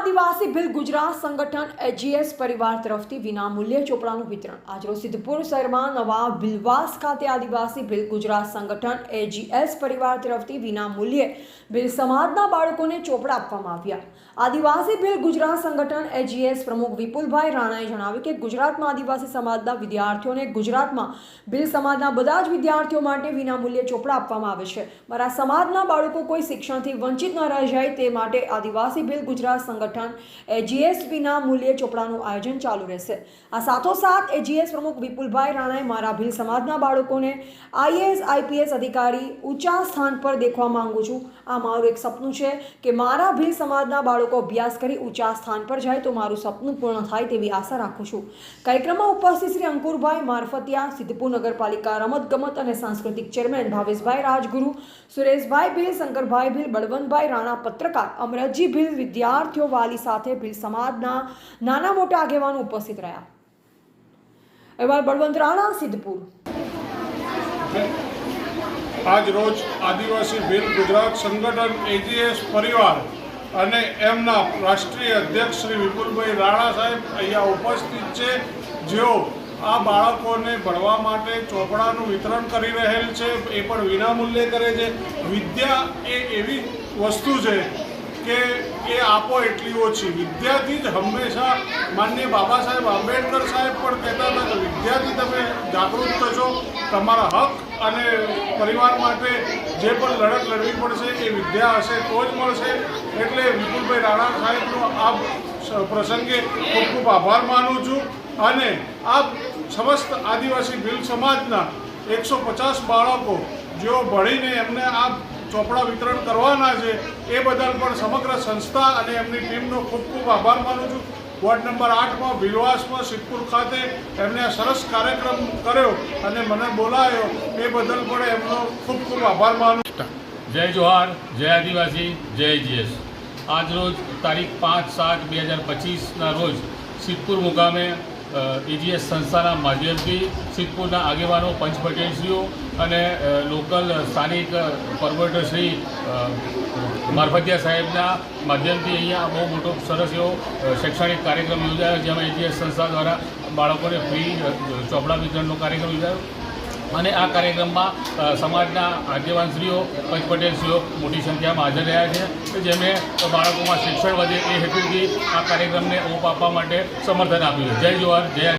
આદિવાસી bill Gujarat સંગઠન AGS પરિવાર તરફથી વિનામૂલ્યે ચોપડાનું વિતરણ. આજરોજ સિદ્ધપુર શહેરમાં નવા બિલવાસ ખાતે આદિવાસી બિલ ગુજરાત સંગઠન એજીએસ પરિવાર તરફથી વિનામૂલ્યે બિલ સમાજના બાળકોને ચોપડા આપવામાં આવ્યા. આદિવાસી બિલ ગુજરાત સંગઠન એજીએસ પ્રમુખ વિપુલભાઈ રાણાએ જણાવ્યું કે ગુજરાતમાં આદિવાસી સમાજના વિદ્યાર્થીઓને ગુજરાતમાં બિલ સમાજના બધા જ વિદ્યાર્થીઓ માટે વિનામૂલ્યે ચોપડા આપવામાં આવે છે. મારા સમાજના બાળકો કોઈ શિક્ષણથી વંચિત ન રહી જાય તે માટે આદિવાસી બિલ ગુજરાત સંગઠન એજીએસ એજીએસબીના મૂલ્ય ચોપડાનું આયોજન ચાલુ રહેશે. આ સાથોસાથ એજીએસ પ્રમુખ વિપુલભાઈ રાણાએ મારા ભીલ સમાજના બાળકોને આઈએએસ, આઈપીએસ અધિકારી ઊંચા સ્થાન પર દેખવા માંગુ છું. આ મારું એક સપનું છે કે મારા ભીલ સમાજના બાળકો અભ્યાસ કરી ઊંચા સ્થાન પર જાય તો મારું સપનું પૂર્ણ થાય તેવી આશા રાખું છું. કાર્યક્રમમાં ઉપસ્થિત શ્રી અંકુરભાઈ મારફતિયા, સિદ્ધપુર નગરપાલિકા રમતગમત અને સાંસ્કૃતિક ચેરમેન ભાવેશભાઈ રાજગુરુ, સુરેશભાઈ ભીલ, શંકરભાઈ ભીલ, બળવંતભાઈ રાણા, પત્રકાર અમરજી ભીલ, વિદ્યાર્થીઓ વાલી સાથે ભીલ સમાજના નાના મોટા આગેવાનો ઉપસ્થિત રહ્યા. એવા બળવંત રાણા, સિદ્ધપુર. આજ રોજ આદિવાસી ભીલ ગુજરાત સંગઠન એજીએસ પરિવાર અને એમના રાષ્ટ્રીય અધ્યક્ષ શ્રી વિપુલભાઈ રાણા સાહેબ અહીંયા ઉપસ્થિત છે, જેઓ આ બાળકોને ભણવા માટે ચોપડાનું વિતરણ કરી રહેલ છે, એ પણ વિનામૂલ્યે કરે છે. વિદ્યા એ એવી વસ્તુ છે કે એ આપો એટલી ઓછી. વિદ્યાર્થી જ હંમેશા માન્ય બાબા સાહેબ, આંબેડકર સાહેબ પણ કહેતા હતા કે વિદ્યાર્થી તમે જાગૃત થશો, તમારા હક અને પરિવાર માટે જે પણ લડત લડવી પડશે એ વિદ્યા હશે તો જ મળશે. એટલે વિપુલભાઈ રાણા સાહેબનો આ પ્રસંગે ખૂબ ખૂબ આભાર માનું છું. અને આ સમસ્ત આદિવાસી ભીલ સમાજના એકસો પચાસ બાળકો જેઓ ભણીને એમને આ ચોપડા વિતરણ કરવાના છે, એ બદલ પણ સમગ્ર સંસ્થા અને એમની ટીમનો ખૂબ ખૂબ આભાર માનું છું. વોર્ડ નંબર આઠમાં ભીલવાસમાં સિદ્ધપુર ખાતે એમને આ સરસ કાર્યક્રમ કર્યો અને મને બોલાયો, એ બદલ પણ એમનો ખૂબ ખૂબ આભાર માનું છું. જય જોહાર, જય આદિવાસી, જય જીએસ. આજ રોજ તારીખ પાંચ સાત બે હજાર પચીસના રોજ સિદ્ધપુર મુકામે એજીએસ સંસ્થાના માધ્યમથી સિદ્ધપુરના આગેવાનો પંચ પટેલશ્રીઓ અને લોકલ સ્થાનિક પરવટશ્રી મારફતિયા સાહેબના માધ્યમથી અહીંયા બહુ મોટો સરસ એવો શૈક્ષણિક કાર્યક્રમ યોજાયો, જેમાં એજીએસ સંસ્થા દ્વારા બાળકોને ફ્રી ચોપડા વિતરણનો કાર્યક્રમ યોજાયો. અને આ કાર્યક્રમમાં સમાજના આગેવાનશ્રીઓ પંચ પટેલશ્રીઓ મોટી સંખ્યામાં હાજર રહ્યા છે. કે જેમણે બાળકોમાં શિક્ષણ વધે એ હેતુથી આ કાર્યક્રમને ઓપ આપવા માટે સમર્થન આપ્યું જય જોહર જય